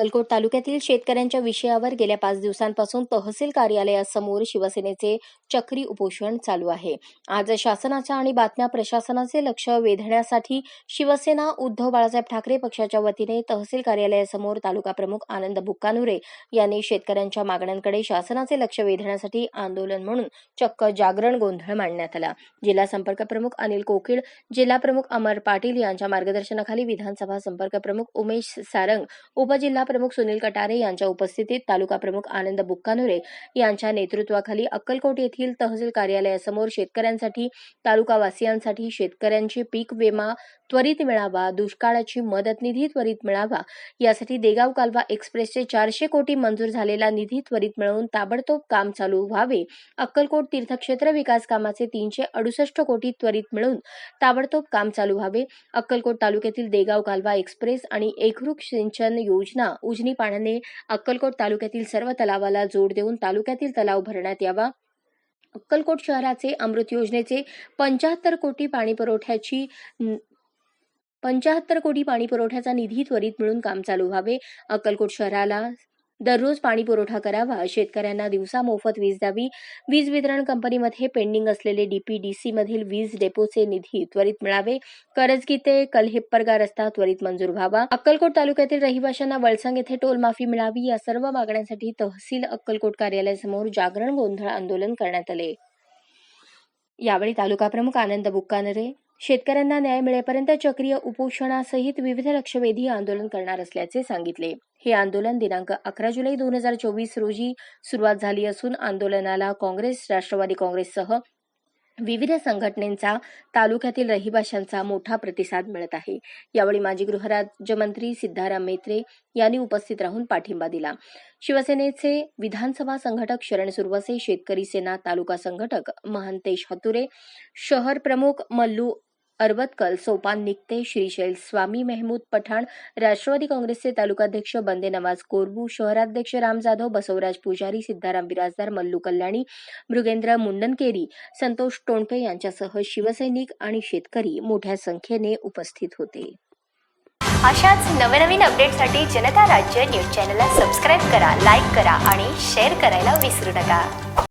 अक्कलकोट तालुक्यातील शेतकऱ्यांच्या विषयावर गेल्या पाच दिवसांपासून तहसील कार्यालयासमोर शिवसेनेचे चक्री उपोषण चालू आहे. आज शासनाच्या आणि बातम्या प्रशासनाचे लक्ष वेधण्यासाठी शिवसेना उद्धव बाळासाहेब ठाकरे पक्षाच्या वतीने तहसील कार्यालयासमोर तालुका प्रमुख आनंद बुक्कानुरे यांनी शेतकऱ्यांच्या मागण्यांकडे शासनाचे लक्ष वेधण्यासाठी आंदोलन म्हणून चक्क जागरण गोंधळ मांडण्यात आला. जिल्हा संपर्क प्रमुख अनिल कोकिळ जिल्हा प्रमुख अमर पाटील यांच्या मार्गदर्शनाखाली विधानसभा संपर्क प्रमुख उमेश सारंग उपजिल्हा प्रमुख सुनील कटारे यांच्या उपस्थितीत तालुका प्रमुख आनंद बुक्कानुरे यांच्या नेतृत्वाखाली अक्कलकोट येथील तहसील कार्यालयासमोर शेतकऱ्यांसाठी तालुकावासियांसाठी शेतकऱ्यांची पीक विमा त्वरित मिळावा दुष्काळाची मदत निधी त्वरित मिळावा यासाठी देगाव कालवा एक्सप्रेसचे चारशे कोटी मंजूर झालेला निधी त्वरित मिळवून ताबडतोब काम चालू व्हावे. अक्कलकोट तीर्थक्षेत्र विकास कामाचे तीनशे अडुसष्ट कोटी त्वरित मिळून ताबडतोब काम चालू व्हावे. अक्कलकोट तालुक्यातील देगाव कालवा एक्सप्रेस आणि एकरूप सिंचन योजना उजनी पाण्याने अक्कलकोट तालुक्यातील सर्व तलावाला जोड देऊन तालुक्यातील तलाव भरण्यात यावा. अक्कलकोट शहराचे अमृत योजनेचे पंच्याहत्तर कोटी पाणी पुरवठ्याची पंच्याहत्तर कोटी पाणी पुरवठ्याचा निधी त्वरित मिळून काम चालू व्हावे. अक्कलकोट शहराला दररोज पाणी पुरवठा करावा. शेतकऱ्यांना दिवसा मोफत वीज द्यावी. वीज वितरण कंपनीमध्ये पेंडिंग असलेले डीपीडीसी मधील वीज डेपोचे निधी त्वरित मिळावे. करजगी ते कलहिप्परगा रस्ता त्वरित मंजूर व्हावा. अक्कलकोट तालुक्यातील रहिवाशांना वळसंग येथे टोल माफी मिळावी. या सर्व मागण्यांसाठी तहसील अक्कलकोट कार्यालयासमोर जागरण गोंधळ आंदोलन करण्यात आले. यावेळी तालुका प्रमुख आनंद बुक्कानरे शेतकऱ्यांना न्याय मिळेपर्यंत चक्रीय उपोषणासहित विविध लक्षवेधी आंदोलन करणार असल्याचे सांगितले. हे आंदोलन दिनांक अकरा जुलै दोन हजार चोवीस रोजी सुरुवात झाली असून आंदोलनाला काँग्रेस राष्ट्रवादी काँग्रेससह विविध संघटनेचा तालुक्यातील रहिवाशांचा मोठा प्रतिसाद मिळत आहे. यावेळी माजी गृहराज्यमंत्री सिद्धाराम मेत्रे यांनी उपस्थित राहून पाठिंबा दिला. शिवसेनेचे विधानसभा संघटक शरण सुरवसे शेतकरी सेना तालुका संघटक महंतेश हतुरे शहर प्रमुख मल्लू अरबतकल सोपान निकते श्रीशैल स्वामी मेहमूद पठाण राष्ट्रवादी काँग्रेसचे तालुकाध्यक्ष बंदे नवाज कोरबू शहराध्यक्ष राम जाधव बसवराज पुजारी सिद्धाराम बिराजदार मल्लू कल्याणी मृगेंद्र मुंडनकेरी संतोष टोणपे यांच्यासह शिवसैनिक आणि शेतकरी मोठ्या संख्येने उपस्थित होते. अशाच नवनवीन अपडेटसाठी जनता राज्य न्यूज चॅनलला सबस्क्राईब करा लाईक करा आणि शेअर करायला विसरू नका.